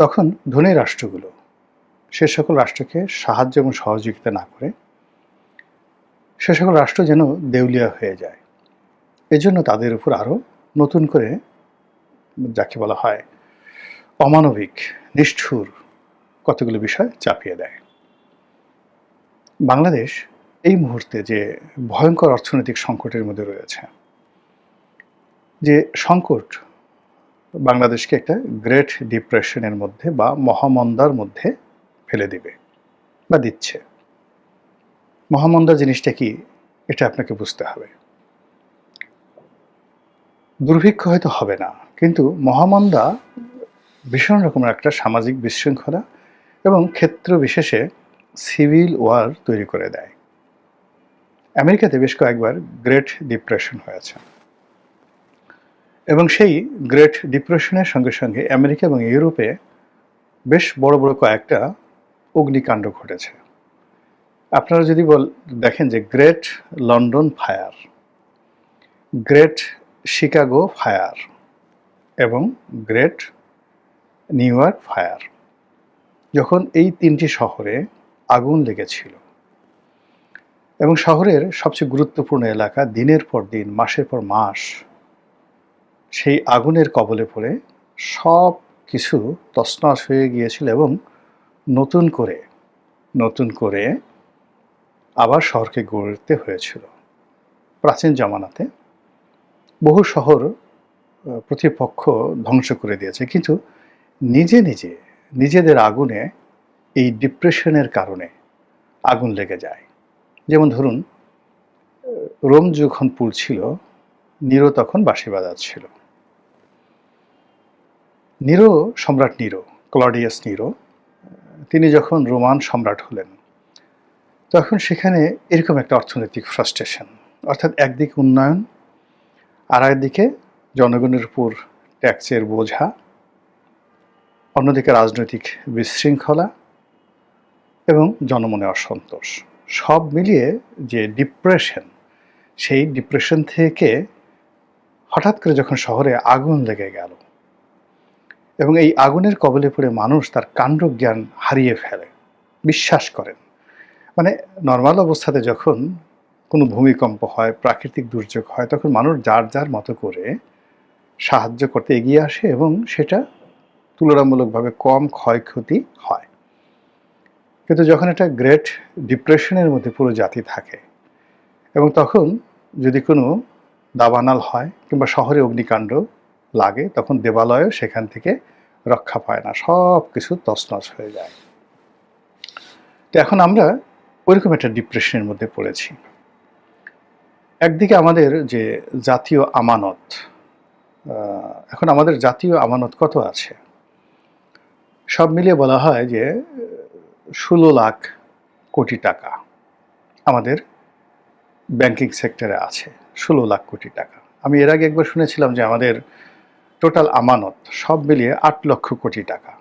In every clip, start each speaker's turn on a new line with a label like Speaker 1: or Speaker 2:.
Speaker 1: তখন ধনী রাষ্ট্রগুলো, সে সকল রাষ্ট্রকে সাহায্য এবং সহযোগিতা না করে, সে সকল রাষ্ট্র যেন দেউলিয়া হয়ে যায়। এজন্য তাদের উপর আরও নতুন করে যাকে বলা হয় অমানবিক, নিষ্ঠুর কতগুলো বিষয় চাপিয়ে দেয়। বাংলাদেশ এই মুহূর্তে যে ভয়ঙ্কর অর্থনৈতিক সংকটের মধ্যে রয়েছে, যে সংকট বাংলাদেশকে একটা গ্রেট ডিপ্রেশনের মধ্যে বা মহামন্দার মধ্যে ফেলে দিবে বা দিচ্ছে। মহামন্দা জিনিসটা কি? এটা আপনাকে বুঝতে হবে। দুর্ভিক্ষ হয়তো হবে না, কিন্তু মহামন্দা ভীষণ রকমের একটা সামাজিক বিশৃঙ্খলা এবং ক্ষেত্র বিশেষে সিভিল ওয়ার তৈরি করে দেয়। আমেরিকাতে বেশ কয়েকবার গ্রেট ডিপ্রেশন হয়েছে। এবং সেই গ্রেট ডিপ্রেশনের সঙ্গে সঙ্গে আমেরিকা এবং ইউরোপে বেশ বড় বড় কয়েকটা অগ্নিকাণ্ড ঘটেছে। আপনারা যদি বল, দেখেন যে great London fire great Chicago fire এবং গ্রেট নিউ ইয়র্ক ফায়ার যখন এই তিনটি শহরে আগুন লেগেছিল এবং শহরের সবচেয়ে গুরুত্বপূর্ণ এলাকা দিনের পর দিন, মাসের পর মাস সেই আগুনের কবলে পড়ে সব কিছু তছনছ হয়ে গিয়েছিল এবং নতুন করে নতুন করে আবার শহরকে গড়তে হয়েছিল। প্রাচীন জামানাতে বহু শহর প্রতিপক্ষ ধ্বংস করে দিয়েছে, কিন্তু নিজে নিজে, নিজেদের আগুনে এই ডিপ্রেশনের কারণে আগুন লেগে যায়। যেমন ধরুন রোম যখন পুড়ছিল নিরো তখন বাঁশি বাজাচ্ছিল। নিরো, সম্রাট নিরো, ক্লডিয়াস নিরো, তিনি যখন রোমান সম্রাট হলেন, তখন সেখানে এরকম একটা অর্থনৈতিক ফ্রাস্ট্রেশন, অর্থাৎ একদিকে উন্নয়ন, আর একদিকে জনগণের উপর ট্যাক্সের বোঝা, অন্যদিকে রাজনৈতিক বিশৃঙ্খলা এবং জনমনে অসন্তোষ। সব মিলিয়ে যে ডিপ্রেশন, সেই ডিপ্রেশন থেকে হঠাৎ করে যখন শহরে আগুন লেগে গেল এবং এই আগুনের কবলে পড়ে মানুষ তার কাণ্ডজ্ঞান হারিয়ে ফেলে। বিশ্বাস করেন। মানে নর্মাল অবস্থাতে যখন কোনো ভূমিকম্প হয়, প্রাকৃতিক দুর্যোগ হয়, তখন মানুষ যার যার মতো করে সাহায্য করতে এগিয়ে আসে এবং সেটা তুলনামূলকভাবে কম ক্ষয়ক্ষতি হয়। কিন্তু যখন এটা গ্রেট ডিপ্রেশনের মধ্যে পুরো জাতি থাকে এবং তখন যদি কোনো দাবানাল হয় কিংবা শহরে অগ্নিকাণ্ড লাগে, তখন দেবালয়ও সেখান থেকে রক্ষা পায় না, সব কিছু তছনছ হয়ে যায়। তো এখন আমরা ওইরকম একটা ডিপ্রেশনের মধ্যে পড়েছি। একদিকে আমাদের যে জাতীয় আমানত এখন আমাদের জাতীয় আমানত কত আছে? সব মিলিয়ে বলা হয় যে, ষোলো লাখ কোটি টাকা আমাদের ব্যাংকিং সেক্টরে আছে, ষোলো লাখ কোটি টাকা। আমি এর আগে একবার শুনেছিলাম যে আমাদের টোটাল আমানত সব মিলিয়ে আট লক্ষ কোটি টাকা।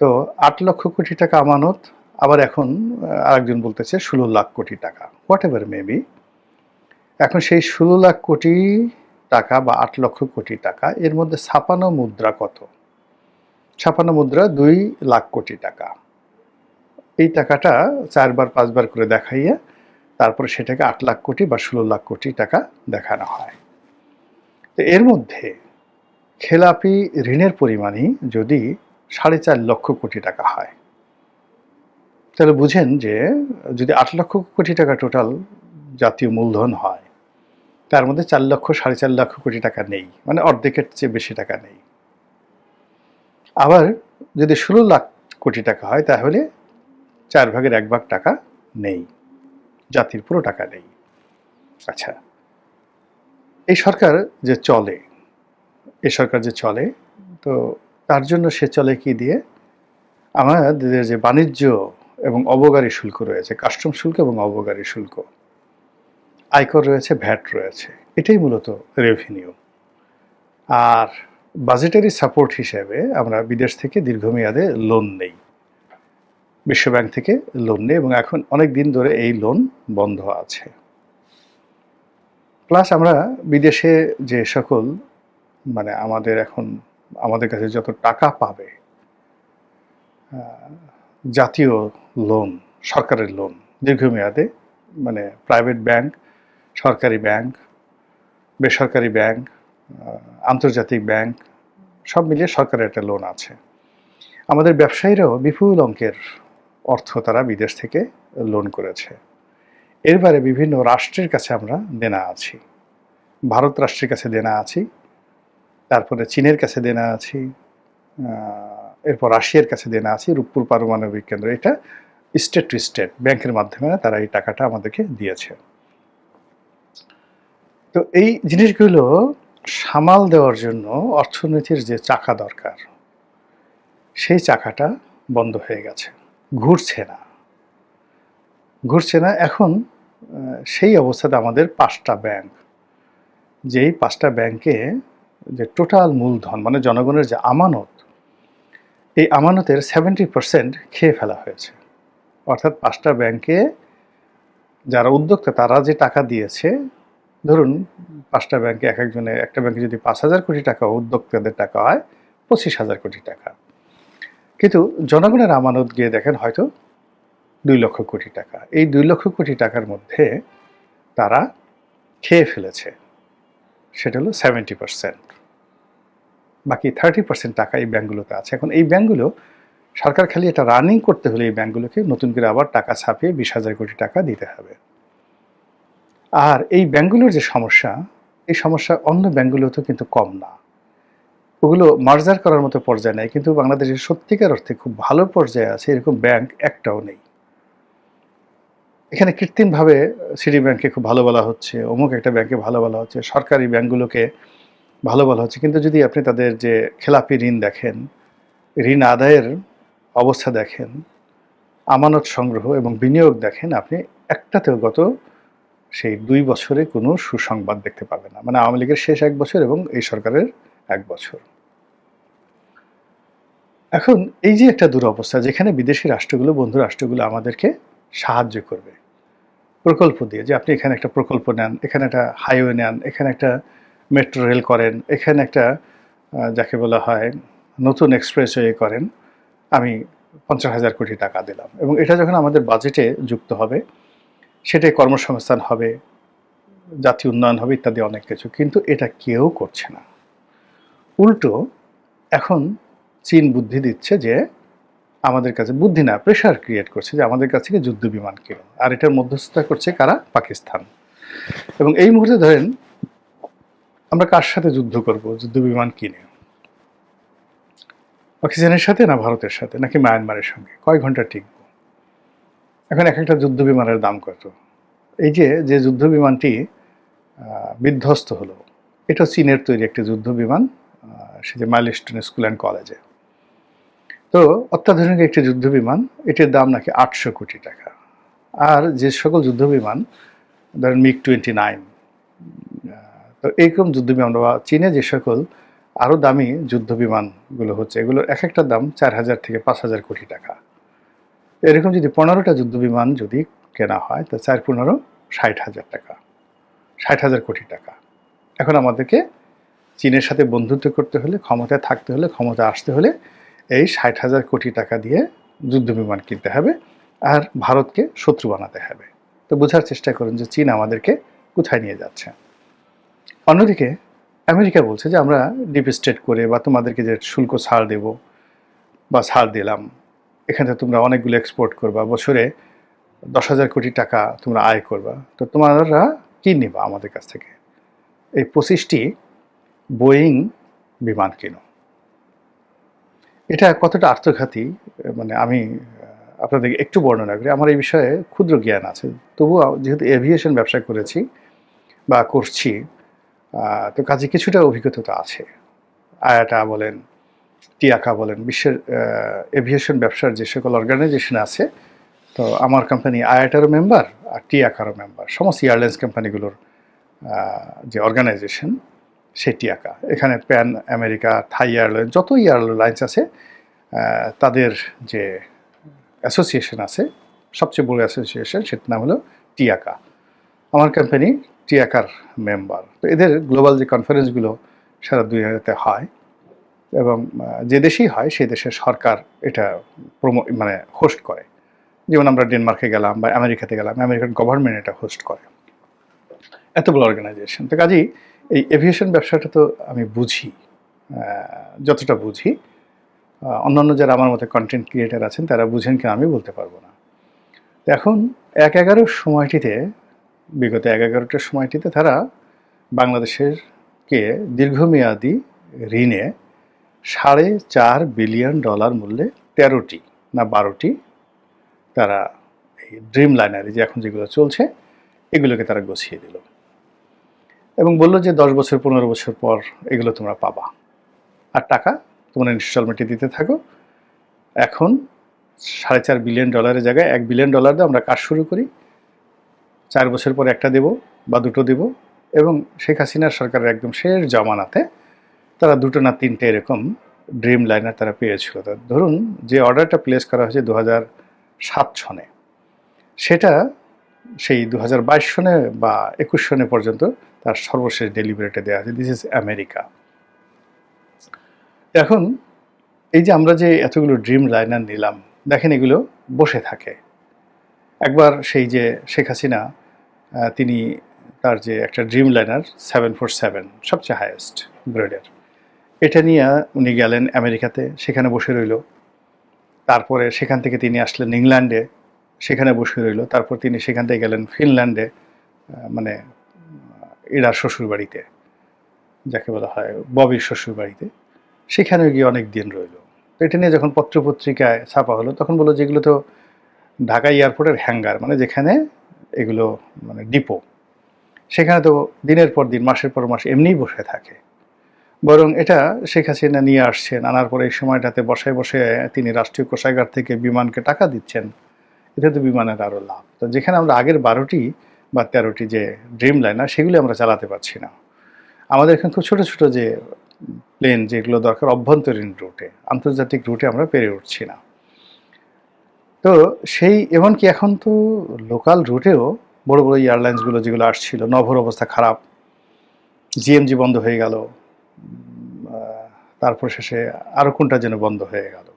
Speaker 1: তো আট লক্ষ কোটি টাকা আমানত, আবার এখন আরেকজন বলতেছে ষোলো লাখ কোটি টাকা হোয়াট এভার মেবি এখন সেই ষোলো লাখ কোটি টাকা বা আট লক্ষ কোটি টাকা, এর মধ্যে ছাপানো মুদ্রা কত? ছাপানো মুদ্রা দুই লাখ কোটি টাকা। এই টাকাটা চারবার, পাঁচবার করে দেখাইয়া তারপরে সেটাকে আট লাখ কোটি বা ষোলো লাখ কোটি টাকা দেখানো হয়। তো এর মধ্যে খেলাপি ঋণের পরিমাণই যদি সাড়ে চার লক্ষ কোটি টাকা হয়। তাহলে বুঝেন যে যদি আট লক্ষ কোটি টাকা টোটাল জাতীয় মূলধন হয়, তার মধ্যে চার লক্ষ, সাড়ে চার লক্ষ কোটি টাকা নেই মানে অর্ধেকের চেয়ে বেশি টাকা নেই। আবার যদি ষোলো লাখ কোটি টাকা হয়, তাহলে চার ভাগের এক ভাগ টাকা নেই, জাতির পুরো টাকা নেই। আচ্ছা এই সরকার যে চলে এই সরকার যে চলে, তো তার জন্য সে চলে কি দিয়ে? আমাদের যে বাণিজ্য এবং অবগারী শুল্ক রয়েছে, কাস্টম শুল্ক এবং অবগারী শুল্ক, আয়কর রয়েছে, ভ্যাট রয়েছে, এটাই মূলত রেভিনিউ আর বাজেটারি সাপোর্ট হিসেবে আমরা বিদেশ থেকে দীর্ঘমেয়াদে লোন নেই। বিশ্বব্যাংক থেকে লোন নেই এবং এখন অনেক দিন ধরে এই লোন বন্ধ আছে। প্লাস আমরা বিদেশে যে সকল মানে আমাদের এখন, আমাদের কাছে যত টাকা পাবে জাতীয় লোন সরকারের লোন দীর্ঘমেয়াদে মানে প্রাইভেট ব্যাংক সরকারি ব্যাংক বেসরকারি ব্যাংক আন্তর্জাতিক ব্যাংক সব মিলিয়ে সরকারের একটা লোন আছে। আমাদের ব্যবসায়ীরাও বিপুল অঙ্কের অর্থ তারা বিদেশ থেকে লোন করেছে। এরবারে বিভিন্ন রাষ্ট্রের কাছে আমরা দেনা আছি। ভারত রাষ্ট্রের কাছে দেনা আছি। তারপরে চীনের কাছে দেনা আছি এরপর রাশিয়ার কাছে দেনা আছি, রূপপুর পারমাণবিক কেন্দ্র। এটা স্টেট টু স্টেট ব্যাংকের মাধ্যমে তারা এই টাকাটা আমাদেরকে দিয়েছে। তো এই জিনিসগুলো সামাল দেওয়ার জন্য অর্থনীতির যে চাকা দরকার, সেই চাকাটা বন্ধ হয়ে গেছে। ঘুরছে না। ঘুরছে না, এখন সেই অবস্থাতে আমাদের পাঁচটা ব্যাংক, যেই পাঁচটা ব্যাংকে যে টোটাল মূলধন মানে জনগণের যে আমানত, এই আমানতের সেভেন্টি পার্সেন্ট খেয়ে ফেলা হয়েছে। অর্থাৎ পাঁচটা ব্যাংকে যারা উদ্যোক্তা, তারা যে টাকা দিয়েছে, ধরুন পাঁচটা ব্যাংকে এক একজনে, একটা ব্যাংকে যদি পাঁচ হাজার কোটি টাকা, উদ্যোক্তাদের টাকা হয় পঁচিশ হাজার কোটি টাকা। কিন্তু জনগণের আমানত গিয়ে দেখেন হয়তো দুই লক্ষ কোটি টাকা। এই দুই লক্ষ কোটি টাকার মধ্যে তারা খেয়ে ফেলেছে। সেটা হলো সেভেন্টি পার্সেন্ট বাকি থার্টি পার্সেন্ট টাকা এই ব্যাঙ্কগুলোতে আছে। এখন এই ব্যাঙ্কগুলো, সরকার খালি এটা রানিং করতে হলে এই ব্যাঙ্কগুলোকে নতুন করে আবার টাকা ছাপিয়ে বিশ হাজার কোটি টাকা দিতে হবে। আর এই ব্যাঙ্কগুলোর যে সমস্যা, এই সমস্যা অন্য ব্যাঙ্কগুলোতেও কিন্তু কম না। ওগুলো মার্জার করার মতো পর্যায়ে নেই, কিন্তু বাংলাদেশের সত্যিকার অর্থে খুব ভালো পর্যায়ে আছে, এরকম ব্যাংক একটাও নেই। এখানে কৃত্রিমভাবে সিটি ব্যাংকে খুব ভালো বলা হচ্ছে, অমুক একটা ব্যাংকে ভালো বলা হচ্ছে, সরকারি ব্যাংকগুলোকে ভালো বলা হচ্ছে। কিন্তু যদি আপনি তাদের যে খেলাপি ঋণ দেখেন, ঋণ আদায়ের অবস্থা দেখেন, আমানত সংগ্রহ এবং বিনিয়োগ দেখেন, আপনি একটাতেও গত সেই দুই বছরে কোনো সুসংবাদ দেখতে পাবেন না। মানে আওয়ামী লীগের শেষ এক বছর এবং এই সরকারের এক বছর। এখন এই যে একটা দুরবস্থা, যেখানে বিদেশি রাষ্ট্রগুলো, বন্ধু রাষ্ট্রগুলো আমাদেরকে সাহায্য করবে। প্রকল্প দিয়ে যে আপনি এখানে একটা প্রকল্প নেন, এখানে একটা হাইওয়ে নেন, এখানে একটা মেট্রো রেল করেন, এখানে একটা যাকে বলা হয় নতুন এক্সপ্রেসওয়ে করেন, আমি পঞ্চাশ হাজার কোটি টাকা দিলাম। এবং এটা যখন আমাদের বাজেটে যুক্ত হবে, সেটাই কর্মসংস্থান হবে জাতীয় উন্নয়ন হবে ইত্যাদি অনেক কিছু, কিন্তু এটা কেউ করছে না। উল্টো, এখন চীন বুদ্ধি দিচ্ছে যে, আমাদের কাছে বুদ্ধি না প্রেশার ক্রিয়েট করছে যে, আমাদের কাছ থেকে যুদ্ধ বিমান কিনো আর এটার মধ্যস্থতা করছে কারা? পাকিস্তান। এবং এই মুহূর্তে ধরেন আমরা কার সাথে যুদ্ধ করব? যুদ্ধ বিমান কিনে পাকিস্তানের সাথে না ভারতের সাথে? নাকি মায়ানমারের সঙ্গে? কয় ঘণ্টা টিকব? এখন এক একটা যুদ্ধ বিমানের দাম কত? এই যে যে যুদ্ধ বিমানটি বিধ্বস্ত হলো, এটা চীনের তৈরি একটি যুদ্ধ বিমান সে যে মাইলস্টোন স্কুল অ্যান্ড কলেজে। তো অত্যাধুনিক একটি যুদ্ধ বিমান, এটির দাম নাকি আটশো কোটি টাকা। আর যে সকল যুদ্ধ বিমান, ধরেন মিগ টোয়েন্টি নাইন তো এইরকম যুদ্ধ বিমান বা চীনে যে সকল আরও দামি যুদ্ধ বিমানগুলো হচ্ছে, এগুলোর এক একটার দাম চার হাজার থেকে পাঁচ হাজার কোটি টাকা। এরকম যদি পনেরোটা যুদ্ধ বিমান যদি কেনা হয়, তো চার, পনেরো, ষাট হাজার টাকা। ষাট হাজার কোটি টাকা। এখন আমাদেরকে চীনের সাথে বন্ধুত্ব করতে হলে, ক্ষমতায় থাকতে হলে, ক্ষমতা আসতে হলে এই ষাট হাজার কোটি টাকা দিয়ে যুদ্ধ বিমান কিনতে হবে আর ভারতকে শত্রু বানাতে হবে। তো বোঝার চেষ্টা করুন যে চীন আমাদেরকে কোথায় নিয়ে যাচ্ছে। অন্যদিকে, আমেরিকা বলছে যে আমরা ডিপ স্টেট করে বা তোমাদেরকে যে শুল্ক ছাড় দেব বা ছাড় দিলাম, এখানে তোমরা অনেকগুলো এক্সপোর্ট করবা, বছরে দশ হাজার কোটি টাকা তোমরা আয় করবা। তো তোমরা কী নিবা আমাদের কাছ থেকে? এই পঁচিশটি বোয়িং বিমান কিনো। এটা কতটা আত্মঘাতী মানে আমি আপনাদের একটু বর্ণনা করি। আমার এই বিষয়ে ক্ষুদ্র জ্ঞান আছে। তবুও যেহেতু এভিয়েশন ব্যবসা করেছি বা করছি তো কাজে কিছুটা অভিজ্ঞতা আছে। আয়াটা বলেন, টিয়াকা বলেন, বিশ্বের এভিয়েশন ব্যবসার যে সকল অর্গানাইজেশন আছে, তো আমার কোম্পানি আয়াটারও মেম্বার আর টিয়াকারও মেম্বার সমস্ত এয়ারলাইন্স কোম্পানিগুলোর যে অর্গানাইজেশন সে টিয়াকা। এখানে প্যান আমেরিকা থাই এয়ারলাইন যত এয়ারলাইন্স আছে তাদের যে অ্যাসোসিয়েশন আছে, সবচেয়ে বড় অ্যাসোসিয়েশন সেটার নাম হলো টিয়াকা। আমার কোম্পানি টিয়াকার মেম্বার। তো এদের গ্লোবাল যে কনফারেন্সগুলো সারা দুনিয়াতে হয় এবং যে দেশেই হয় সেই দেশের সরকার এটা প্রমো মানে হোস্ট করে। যেমন আমরা ডেনমার্কে গেলাম বা আমেরিকাতে গেলাম, আমেরিকান গভর্নমেন্ট এটা হোস্ট করে। এত বড় অর্গানাইজেশন তো কাজেই এই এভিয়েশন ব্যবসাটা তো আমি বুঝি যতটা বুঝি। অন্যান্য যারা আমার মতো কন্টেন্ট ক্রিয়েটার আছেন তারা বুঝেন কি আমি বলতে পারব না। এখন এক এগারোর সময়টিতে বিগত এক এগারোটার সময়টিতে তারা বাংলাদেশের কে দীর্ঘমেয়াদী ঋণে সাড়ে চার বিলিয়ন ডলার মূল্যে তেরোটি না বারোটি তারা এই ড্রিম লাইনারে যে এখন যেগুলো চলছে, এগুলোকে তারা গছিয়ে দিল। এবং বলল যে দশ বছর, পনেরো বছর পর এগুলো তোমরা পাবা। আর টাকা তোমরা ইনস্টলমেন্টে দিতে থাকো। এখন সাড়ে চার বিলিয়ন ডলারের জায়গায় এক বিলিয়ন ডলার দিয়ে আমরা কাজ শুরু করি। চার বছর পর একটা দেব বা দুটো দেব এবং শেখ হাসিনার সরকারের একদম শেষ জমানাতে তারা দুটো না তিনটে এরকম ড্রিম লাইনার তারা পেয়েছিল। ধরুন যে অর্ডারটা প্লেস করা হয়েছে দু সাত সনে, সেটা সেই দু হাজার বাইশ সনে বা একুশ সনে পর্যন্ত তার সর্বশেষ ডেলিভারিটা দেওয়া আছে। দিস ইজ আমেরিকা এখন এই যে আমরা যে এতগুলো ড্রিম লাইনার নিলাম, দেখেন এগুলো বসে থাকে। একবার সেই যে শেখ হাসিনা তিনি তার যে একটা dream liner seven four seven সবচেয়ে হায়েস্ট গ্রেডের এটা নিয়ে উনি গেলেন আমেরিকাতে, সেখানে বসে রইল। তারপরে সেখান থেকে তিনি আসলেন ইংল্যান্ডে, সেখানে বসে রইল। তারপর তিনি সেখান থেকে গেলেন ফিনল্যান্ডে মানে এরার শ্বশুর বাড়িতে যাকে বলা হয় ববির শ্বশুর বাড়িতে সেখানেও গিয়ে অনেক দিন রইল। এটা নিয়ে যখন পত্রপত্রিকায় ছাপা হলো, তখন বলল যেগুলো তো ঢাকা এয়ারপোর্টের হ্যাঙ্গার মানে যেখানে এগুলো মানে ডিপো, সেখানে তো দিনের পর দিন, মাসের পর মাস এমনিই বসে থাকে। বরং এটা শেখ হাসিনা নিয়ে আসছেন, আনার পরে এই সময়টাতে বসায় বসে তিনি রাষ্ট্রীয় কোষাগার থেকে বিমানকে টাকা দিচ্ছেন। এতে তো বিমানের আরও লাভ। তো যেখানে আমরা আগের বারোটি বা তেরোটি যে ড্রিম লাইনার সেগুলি আমরা চালাতে পারছি না। আমাদের এখানে খুব ছোটো ছোটো যে প্লেন যেগুলো দরকার, অভ্যন্তরীণ রুটে আন্তর্জাতিক রুটে আমরা পেরে উঠছি না। তো সেই, এমনকি এখন তো লোকাল রুটেও বড় বড় এয়ারলাইন্সগুলো যেগুলো আসছিল নভর অবস্থা খারাপ জিএমজি বন্ধ হয়ে গেল তারপর শেষে আরও কোনটা যেন বন্ধ হয়ে গেল।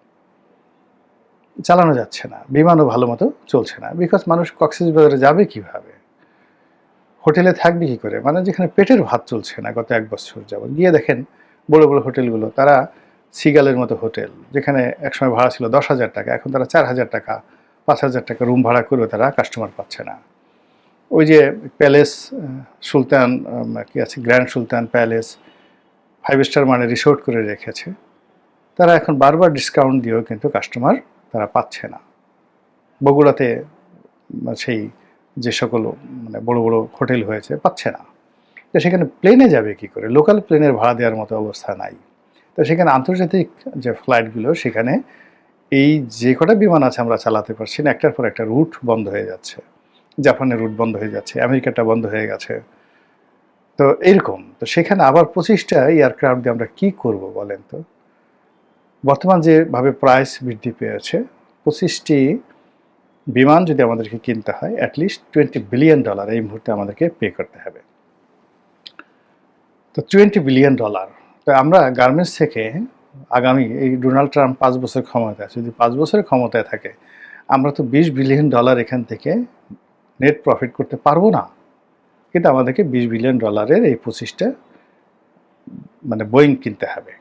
Speaker 1: চালানো যাচ্ছে না, বিমানও ভালো মতো চলছে না বিকজ মানুষ কক্সবাজারে যাবে কীভাবে? হোটেলে থাকবে কি করে? মানে যেখানে পেটের ভাত চলছে না, গত এক বছর যাবত গিয়ে দেখেন বড় বড় হোটেলগুলো, তারা সিগালের মতো হোটেল, যেখানে একসময় ভাড়া ছিল দশ হাজার টাকা, এখন তারা চার হাজার টাকা, পাঁচ হাজার টাকা রুম ভাড়া করেও তারা কাস্টমার পাচ্ছে না। ওই যে প্যালেস সুলতান কি আছে গ্র্যান্ড সুলতান প্যালেস ফাইভ স্টার মানে রিসোর্ট করে রেখেছে। তারা এখন বারবার ডিসকাউন্ট দিয়েও কিন্তু কাস্টমার তারা পাচ্ছে না। বগুড়াতে সেই যে সকল মানে বড় বড় হোটেল হয়েছে, পাচ্ছে না। তো সেখানে প্লেনে যাবে কি করে? লোকাল প্লেনের ভাড়া দেওয়ার মতো অবস্থা নাই। তো সেখানে আন্তর্জাতিক যে ফ্লাইটগুলো, সেখানে এই যে কটা বিমান আছে আমরা চালাতে পারছি না, একটার পর একটা রুট বন্ধ হয়ে যাচ্ছে। জাপানের রুট বন্ধ হয়ে যাচ্ছে, আমেরিকাটা বন্ধ হয়ে গেছে। তো এরকম, তো সেখানে আবার পঁচিশটা এয়ারক্রাফট দিয়ে আমরা কি করব বলেন তো? বর্তমান যেভাবে প্রাইস বৃদ্ধি পেয়েছে, পঁচিশটি বিমান যদি আমাদেরকে কিনতে হয় অ্যাটলিস্ট টোয়েন্টি বিলিয়ন ডলার এই মুহূর্তে আমাদেরকে পে করতে হবে। তো টোয়েন্টি বিলিয়ন ডলার তো আমরা গার্মেন্টস থেকে আগামী এই ডোনাল্ড ট্রাম্প পাঁচ বছর ক্ষমতায় যদি পাঁচ বছরের ক্ষমতায় থাকে, আমরা তো বিশ বিলিয়ন ডলার এখান থেকে নেট প্রফিট করতে পারব না। কিন্তু আমাদেরকে বিশ বিলিয়ন ডলারের এই পঁচিশটা মানে বোয়িং কিনতে হবে।